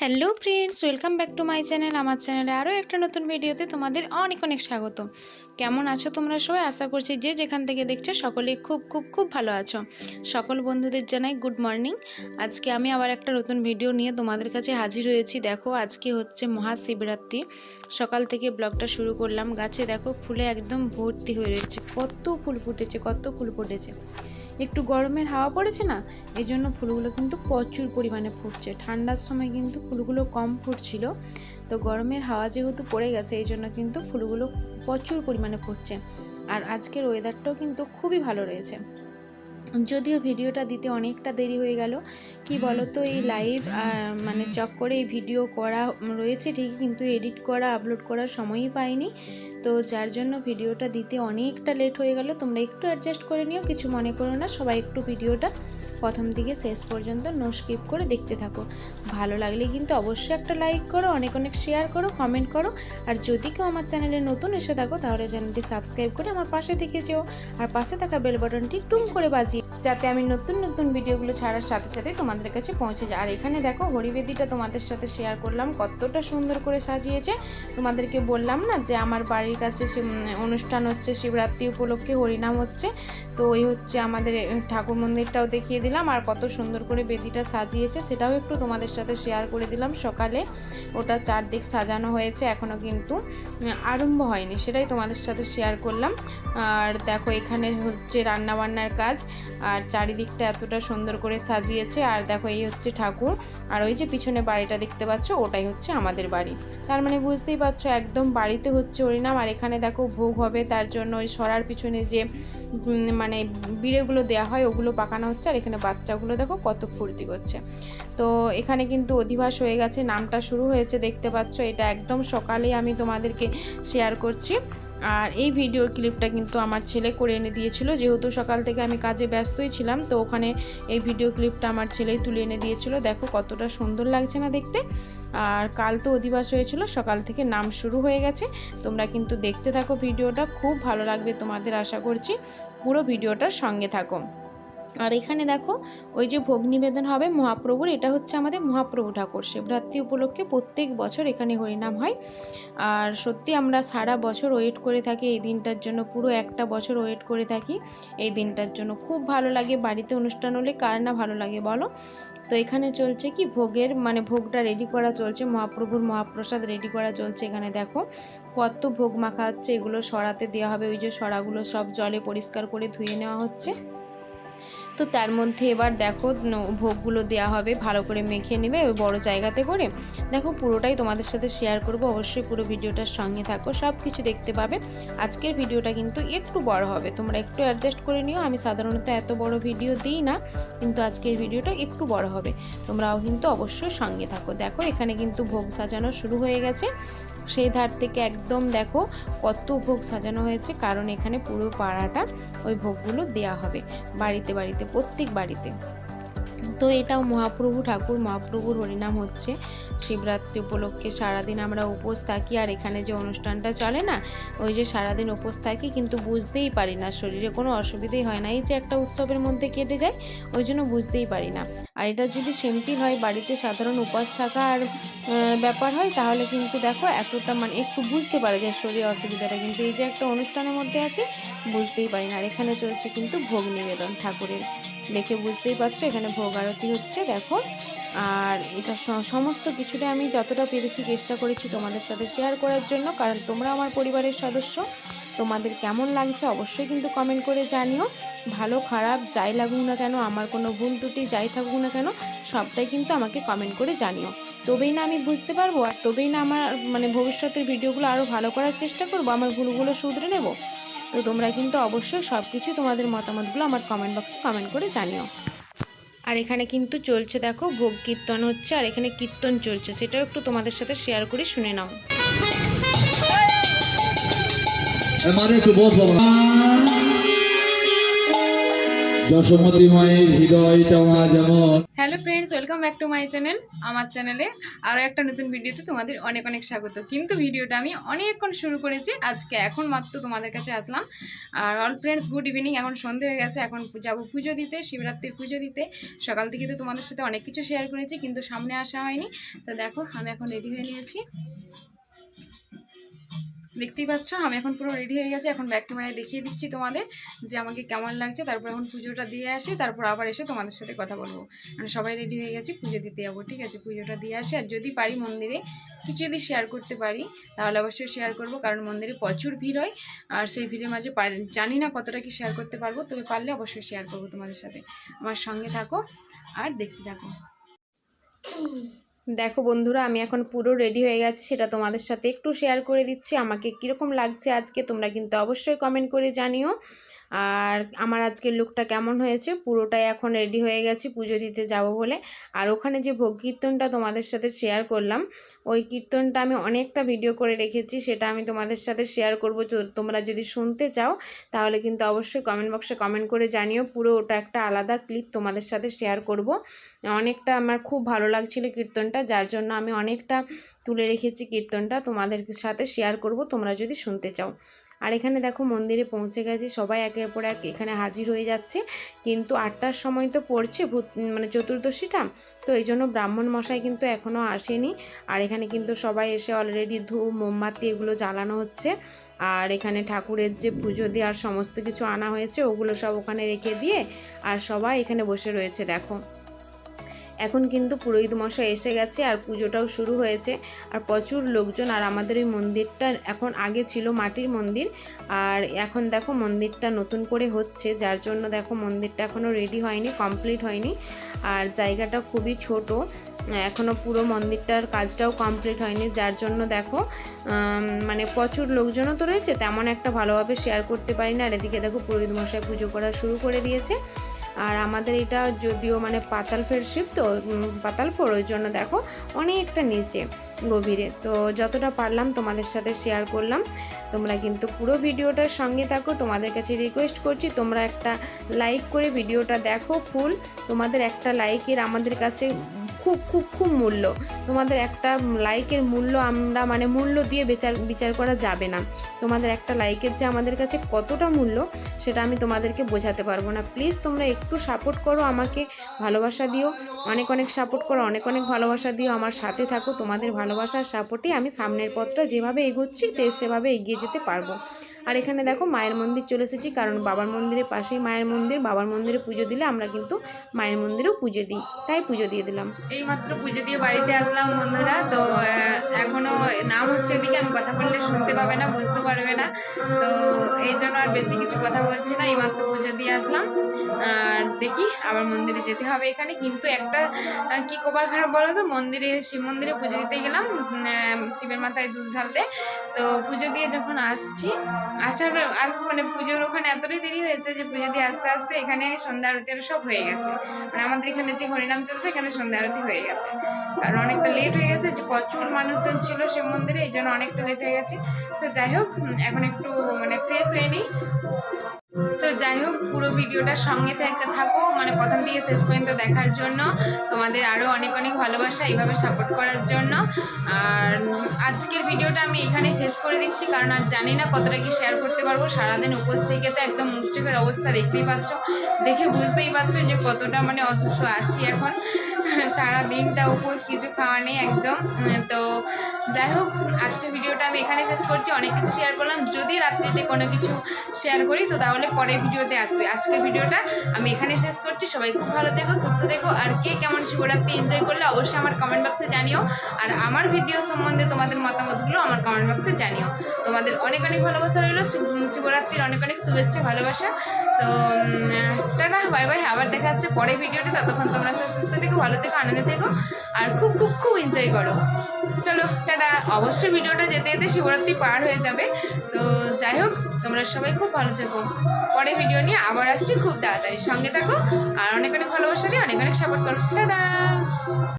Hello friends welcome back to my channel আমার চ্যানেলে আরও একটা নতুন ভিডিওতে তোমাদের অনেক অনেক স্বাগত। কেমন আছো তোমরা সবাই? আশা করছি যে যেখান থেকে দেখছ সকলে খুব খুব খুব ভালো আছো। সকল বন্ধুদের জানাই গুড মর্নিং আজকে আমি আবার একটা নতুন ভিডিও নিয়ে তোমাদের কাছে হাজির হয়েছি। দেখো, আজকে হচ্ছে মহাশিবরাত্রি। সকাল থেকে ব্লগটা শুরু করলাম। গাছে দেখো ফুলে একদম ভর্তি হয়ে রয়েছে। কত ফুল ফুটেছে, কত ফুল ফুটেছে। একটু গরমের হাওয়া পড়েছে না এই জন্য ফুলগুলো কিন্তু প্রচুর পরিমাণে ফুটছে। ঠান্ডার সময় কিন্তু ফুলগুলো কম ফুটছিল, তো গরমের হাওয়া যেহেতু পড়ে গেছে এই জন্য কিন্তু ফুলগুলো প্রচুর পরিমাণে ফুটছে। আর আজকের ওয়েদারটাও কিন্তু খুবই ভালো রয়েছে। যদিও ভিডিওটা দিতে অনেকটা দেরি হয়ে গেল, কি বলো তো এই লাইভ মানে চক করে এই ভিডিও করা রয়েছে ঠিকই, কিন্তু এডিট করা আপলোড করার সময়ই পাইনি। তো যার জন্য ভিডিওটা দিতে অনেকটা লেট হয়ে গেল, তোমরা একটু অ্যাডজাস্ট করে নিও, কিছু মনে করো না, সবাই একটু ভিডিওটা প্রথম থেকে শেষ পর্যন্ত নো স্কিপ করে দেখতে থাকো। ভালো লাগলে কিন্তু অবশ্যই একটা লাইক করো, অনেক অনেক শেয়ার করো কমেন্ট করো। আর যদি কেউ আমার চ্যানেলে নতুন এসে থাকো, তাহলে চ্যানেলটি সাবস্ক্রাইব করে আমার পাশে থেকে যেও। আর পাশে থাকা বেল বাটনটি টুম করে বাজিয়ে যাতে আমি নতুন নতুন ভিডিওগুলো ছাড়ার সাথে সাথে তোমাদের কাছে পৌঁছে যায় আর এখানে দেখো, হরিবেদিটা তোমাদের সাথে শেয়ার করলাম, কতটা সুন্দর করে সাজিয়েছে। তোমাদেরকে বললাম না যে আমার বাড়ির কাছে অনুষ্ঠান হচ্ছে, শিবরাত্রি উপলক্ষে হরিনাম হচ্ছে। তো ওই হচ্ছে আমাদের ঠাকুর মন্দিরটাও দেখিয়ে দিলাম, আর কত সুন্দর করে বেদিটা সাজিয়েছে, সেটাও একটু তোমাদের সাথে শেয়ার করে দিলাম সকালে। ওটা চারদিক সাজানো হয়েছে এখনও কিন্তু আরম্ভ হয়নি, সেটাই তোমাদের সাথে শেয়ার করলাম। আর দেখো, এখানে হচ্ছে রান্নাবান্নার কাজ। আর চারিদিকটা এতটা সুন্দর করে সাজিয়েছে। আর দেখো, এই হচ্ছে ঠাকুর। আর ওই যে পিছনে বাড়িটা দেখতে পাচ্ছ, ওটাই হচ্ছে আমাদের বাড়ি। তার মানে বুঝতেই পারছ, একদম বাড়িতে হচ্ছে হরিনাম আর এখানে দেখো, ভোগ হবে, তার জন্য ওই সরার পিছনে যে মানে বিড়েগুলো দেওয়া হয়, ওগুলো পাকানো হচ্ছে। আর এখানে বাচ্চাগুলো দেখো, কত ফুর্তি করছে। তো এখানে কিন্তু অধিবাস হয়ে গেছে, নামটা শুরু হয়েছে, দেখতে পাচ্ছ। এটা একদম সকালেই আমি তোমাদেরকে শেয়ার করছি। আর এই ভিডিওর ক্লিপটা কিন্তু আমার ছেলে করে এনে দিয়েছিল। যেহেতু সকাল থেকে আমি কাজে ব্যস্তই ছিলাম, তো ওখানে এই ভিডিও ক্লিপটা আমার ছেলেই তুলে এনে দিয়েছিল। দেখো কতটা সুন্দর লাগছে না দেখতে। আর কাল তো অধিবাস হয়েছিল, সকাল থেকে নাম শুরু হয়ে গেছে। তোমরা কিন্তু দেখতে থাকো ভিডিওটা খুব ভালো লাগবে তোমাদের আশা করছি। পুরো ভিডিওটার সঙ্গে থাকো। আর এখানে দেখো, ওই যে ভোগ নিবেদন হবে মহাপ্রভুর, এটা হচ্ছে আমাদের মহাপ্রভু ঠাকুর। শিবরাত্রি উপলক্ষে প্রত্যেক বছর এখানে হরিনাম হয়। আর সত্যি আমরা সারা বছর ওয়েট করে থাকি, এই দিনটার জন্য পুরো একটা বছর ওয়েট করে থাকি, এই দিনটার জন্য। খুব ভালো লাগে, বাড়িতে অনুষ্ঠান হলে কার না ভালো লাগে বলো? তো এখানে চলছে কি, ভোগের মানে ভোগটা রেডি করা চলছে, মহাপ্রভুর মহাপ্রসাদ রেডি করা চলছে এখানে দেখো। কত ভোগ মাখা হচ্ছে, এগুলো সরাতে দেওয়া হবে, ওই যে সরাগুলো সব জলে পরিষ্কার করে ধুয়ে নেওয়া হচ্ছে। তো তার মধ্যে এবার দেখো ভোগগুলো দেওয়া হবে, ভালো করে মেখে নেবে ওই বড়ো জায়গাতে করে। দেখো, পুরোটাই তোমাদের সাথে শেয়ার করব, অবশ্যই পুরো ভিডিওটার সঙ্গে থাকো সব কিছু দেখতে পাবে। আজকের ভিডিওটা কিন্তু একটু বড় হবে, তোমরা একটু অ্যাডজাস্ট করে নিও, আমি সাধারণত এত বড় ভিডিও দিই না, কিন্তু আজকের ভিডিওটা একটু বড় হবে, তোমরাও কিন্তু অবশ্যই সঙ্গে থাকো। দেখো, এখানে কিন্তু ভোগ সাজানো শুরু হয়ে গেছে। সেই ধার থেকে একদম দেখো কত ভোগ সাজানো হয়েছে, কারণ এখানে পুরো পাড়াটা ওই ভোগগুলো দেয়া হবে বাড়িতে বাড়িতে, প্রত্যেক বাড়িতে। তো এটাও মহাপ্রভু ঠাকুর, মহাপ্রভুর হরিনাম হচ্ছে। শিবরাত্রি উপলক্ষে সারাদিন আমরা উপোস থাকি আর এখানে যে অনুষ্ঠানটা চলে না, ওই যে সারাদিন উপোস থাকি কিন্তু বুঝতেই পারি না, শরীরে কোনো অসুবিধেই হয় না। এই যে একটা উৎসবের মধ্যে কেটে যায়, ওই জন্য বুঝতেই পারি না। আর এটা যদি সিম্পল হয়, বাড়িতে সাধারণ উপাস থাকা আর ব্যাপার হয়, তাহলে কিন্তু দেখো এতটা মানে একটু বুঝতে পারে যে শরীরে অসুবিধাটা। কিন্তু এই যে একটা অনুষ্ঠানের মধ্যে আছে, বুঝতেই পারি না। আর এখানে চলছে কিন্তু ভোগ নিবেদন ঠাকুরের। দেখে বুঝতেই পারছ, এখানে ভোগ আরতি হচ্ছে, দেখো। আর এটা সমস্ত কিছুটা আমি যতটা পেরেছি চেষ্টা করেছি তোমাদের সাথে শেয়ার করার জন্য, কারণ তোমরা আমার পরিবারের সদস্য, তোমাদের কেমন লাগছে অবশ্যই কিন্তু কমেন্ট করে জানিও। ভালো, খারাপ, যাই লাগুক না কেন, আমার কোনো ভুল ত্রুটি, যাই থাকুক না কেন, সবটাই কিন্তু আমাকে কমেন্ট করে জানিও। তবেই না আমি বুঝতে পারব, আর তবেই না আমার মানে ভবিষ্যতের ভিডিওগুলো আরও ভালো করার চেষ্টা করব, আমার ভুলগুলো শুধরে নেব। তো তোমরা কিন্তু অবশ্যই সব কিছু তোমাদের মতামতগুলো আমার কমেন্ট বক্সে কমেন্ট করে জানিও। আর এখানে কিন্তু চলছে দেখো, ভোগ কীর্তন হচ্ছে, আর এখানে কীর্তন চলছে, সেটাও একটু তোমাদের সাথে শেয়ার করে শুনে নাও। Hello friends, welcome to my channel, আমার চ্যানেলে আরও একটা নতুন ভিডিওতে তোমাদের অনেক অনেক স্বাগত। কিন্তু ভিডিওটা আমি অনেকক্ষণ শুরু করেছি, আজকে এখন মাত্র তোমাদের কাছে আসলাম। আর অল ফ্রেন্ডস, গুড ইভিনিং, এখন সন্ধে হয়ে গেছে, এখন যাব পুজো দিতে, শিবরাত্রির পুজো দিতে। সকাল থেকে তো তোমাদের সাথে অনেক কিছু শেয়ার করেছি, কিন্তু সামনে আসা হয়নি। তো দেখো, আমি এখন রেডি হয়ে নিয়েছি। দেখতেই পাচ্ছ, আমি এখন পুরো রেডি হয়ে গেছি। এখন ব্যাক ক্যামেরায় দেখিয়ে দিচ্ছি তোমাদের যে আমাকে কেমন লাগছে। তারপর এখন পুজোটা দিয়ে আসি, তারপর আবার এসে তোমাদের সাথে কথা বলব। মানে সবাই রেডি হয়ে গেছি, পুজো দিতে যাব, ঠিক আছে? পুজোটা দিয়ে আসি। আর যদি পারি মন্দিরে, কিছু যদি শেয়ার করতে পারি, তাহলে অবশ্যই শেয়ার করব। কারণ মন্দিরে প্রচুর ভিড় হয়। আর সেই ভিড়ের মাঝে জানি না কতটা কি শেয়ার করতে পারব, তবে পারলে অবশ্যই শেয়ার করব তোমাদের সাথে। আমার সঙ্গে থাকো, আর দেখতে থাকো। দেখো বন্ধুরা, আমি এখন পুরো রেডি হয়ে গেছি, সেটা তোমাদের সাথে একটু শেয়ার করে দিচ্ছি। আমাকে কীরকম লাগছে আজকে, তোমরা কিন্তু অবশ্যই কমেন্ট করে জানিও। আর আমার আজকের লুকটা কেমন হয়েছে? পুরোটাই এখন রেডি হয়ে গেছি, পুজো দিতে যাব বলে। আর ওখানে যে ভোগ কীর্তনটা তোমাদের সাথে শেয়ার করলাম, ওই কীর্তনটা আমি অনেকটা ভিডিও করে রেখেছি, সেটা আমি তোমাদের সাথে শেয়ার করব। তোমরা যদি শুনতে চাও, তাহলে কিন্তু অবশ্যই কমেন্ট বক্সে কমেন্ট করে জানিও। পুরো ওটা একটা আলাদা ক্লিপ তোমাদের সাথে শেয়ার করব। অনেকটা আমার খুব ভালো লাগছিল কীর্তনটা, যার জন্য আমি অনেকটা তুলে রেখেছি কীর্তনটা। তোমাদের সাথে শেয়ার করব, তোমরা যদি শুনতে চাও। আর এখানে দেখো মন্দিরে পৌঁছে গেছি, সবাই একের পর এক এখানে হাজির হয়ে যাচ্ছে। কিন্তু আটটার সময় তো পড়ছে ভূত মানে চতুর্দশীটা, তো এই জন্য ব্রাহ্মণ মশাই কিন্তু এখনও আসেনি। আর এখানে কিন্তু সবাই এসে অলরেডি ধূপ, মোমবাতি এগুলো জ্বালানো হচ্ছে। আর এখানে ঠাকুরের যে পুজো দেওয়ার সমস্ত কিছু আনা হয়েছে, ওগুলো সব ওখানে রেখে দিয়ে আর সবাই এখানে বসে রয়েছে, দেখো। এখন কিন্তু পুরোহিত মশাই এসে গেছে আর পুজোটাও শুরু হয়েছে। আর প্রচুর লোকজন আর আমাদের ওই মন্দিরটা এখন আগে ছিল মাটির মন্দির। আর এখন দেখো মন্দিরটা নতুন করে হচ্ছে, যার জন্য দেখো মন্দিরটা এখনও রেডি হয়নি কমপ্লিট হয়নি। আর জায়গাটা খুবই ছোট এখনও পুরো মন্দিরটার কাজটাও কমপ্লিট হয়নি। যার জন্য দেখো মানে প্রচুর লোকজনও তো রয়েছে, তেমন একটা ভালোভাবে শেয়ার করতে পারি না। আর এদিকে দেখো পুরোহিত মশাই পুজো করা শুরু করে দিয়েছে। আর আমাদের এটা যদিও মানে পাতাল ফের শিপ তো পাতাল ফোর ওই জন্য দেখো অনেকটা নিচে গভীরে। তো যতটা পারলাম তোমাদের সাথে শেয়ার করলাম। তোমরা কিন্তু পুরো ভিডিওটার সঙ্গে থাকো। তোমাদের কাছে রিকোয়েস্ট করছি, তোমরা একটা লাইক করে ভিডিওটা দেখো ফুল তোমাদের একটা লাইকের আমাদের কাছে খুব খুব খুব মূল্য। তোমাদের একটা লাইকের মূল্য আমরা মানে মূল্য দিয়ে বিচার বিচার করা যাবে না। তোমাদের একটা লাইকের যে আমাদের কাছে কতটা মূল্য, সেটা আমি তোমাদেরকে বোঝাতে পারব না। প্লিজ তোমরা একটু সাপোর্ট করো, আমাকে ভালোবাসা দিও। অনেক অনেক সাপোর্ট করো, অনেক অনেক ভালোবাসা দিও। আমার সাথে থাকো, তোমাদের ভালোবাসার সাপোর্টে আমি সামনের পথটা যেভাবে এগোচ্ছি সেভাবে এগিয়ে যেতে পারব। আর এখানে দেখো মায়ের মন্দির চলে এসেছি কারণ বাবার মন্দিরের পাশেই মায়ের মন্দির। বাবার মন্দিরে পুজো দিলে আমরা কিন্তু মায়ের মন্দিরেও পুজো দিই তাই পুজো দিয়ে দিলাম। এই মাত্র পুজো দিয়ে বাড়িতে আসলাম বন্ধুরা তো আহ, এখনও নাম হচ্ছে এদিকে আমি কথা বললে শুনতে পাবে না বুঝতে পারবে না। তো এই জন্য আর বেশি কিছু কথা বলছি না এই মাত্র পুজো দিয়ে আসলাম। আর দেখি আবার মন্দিরে যেতে হবে এখানে কিন্তু একটা কি কপাল খারাপ বলো তো মন্দিরে শিব মন্দিরে পুজো দিতে গেলাম শিবের মাথায় দুধ ঢালতে। তো পুজো দিয়ে যখন আসছি আসার আস মানে পুজোর ওখানে এতটাই দেরি হয়েছে যে পুজো দিয়ে আস্তে আস্তে এখানে সন্ধ্যা আরতি আরও সব হয়ে গেছে। মানে আমাদের এখানে যে হরিনাম চলছে, এখানে সন্ধ্যা আরতি হয়ে গেছে। কারণ অনেকটা লেট হয়ে গেছে, যে প্রচুর মানুষজন ছিল সে মন্দিরে, এই জন্য অনেকটা লেট হয়ে গেছে। তো যাই হোক এখন একটু মানে ফ্রেশ হয়ে নিই। তো যাই হোক, পুরো ভিডিওটার সঙ্গে থাক- মানে প্রথম থেকে শেষ পর্যন্ত দেখার জন্য। তোমাদের আরও অনেক অনেক ভালোবাসা এইভাবে সাপোর্ট করার জন্য। আর আজকের ভিডিওটা আমি এখানে শেষ করে দিচ্ছি, কারণ আর জানি না কতটা কি শেয়ার করতে পারব। সারাদিন উপোস থেকে তো একদম মুখ চোখের অবস্থা দেখতেই পাচ্ছ। দেখে বুঝতেই পারছ যে কতটা মানে অসুস্থ আছি এখন। সারা দিনটা উপোস, কিছু খাওয়া নেই একদম। তো যাই হোক, আজকের ভিডিওটা আমি এখানে শেষ করছি। অনেক কিছু শেয়ার করলাম। যদি রাত্রিতে কোনো কিছু শেয়ার করি, তো তাহলে পরের ভিডিওতে আসবে। আজকের ভিডিওটা আমি এখানে শেষ করছি। সবাই খুব ভালো থেকো, সুস্থ থেকো। আর কে কেমন শিবরাত্রি এনজয় করলে অবশ্যই আমার কমেন্ট বক্সে জানিও। আর আমার ভিডিও সম্বন্ধে তোমাদের মতামতগুলো আমার কমেন্ট বক্সে জানিও। তোমাদের অনেক অনেক ভালোবাসা রইল। শিবরাত্রির অনেক অনেক শুভেচ্ছা, ভালোবাসা। তো টাটা বাই বাই আবার দেখা যাচ্ছে পরের ভিডিওতে। ততক্ষণ তোমরা সব সুস্থ থেকো, ভালো থেকো, আনন্দে থেকো। আর খুব খুব খুব এনজয় করো। চলো টাটা অবশ্যই ভিডিওটা যেতে যেতে শিবরাত্রি পার হয়ে যাবে। তো যাই হোক, তোমরা সবাই খুব ভালো থেকো। পরে ভিডিও নিয়ে আবার আসছি খুব তাড়াতাড়ি। সঙ্গে থাকো আর অনেক অনেক ভালোবাসা দিয়ে অনেক অনেক সাপোর্ট করো।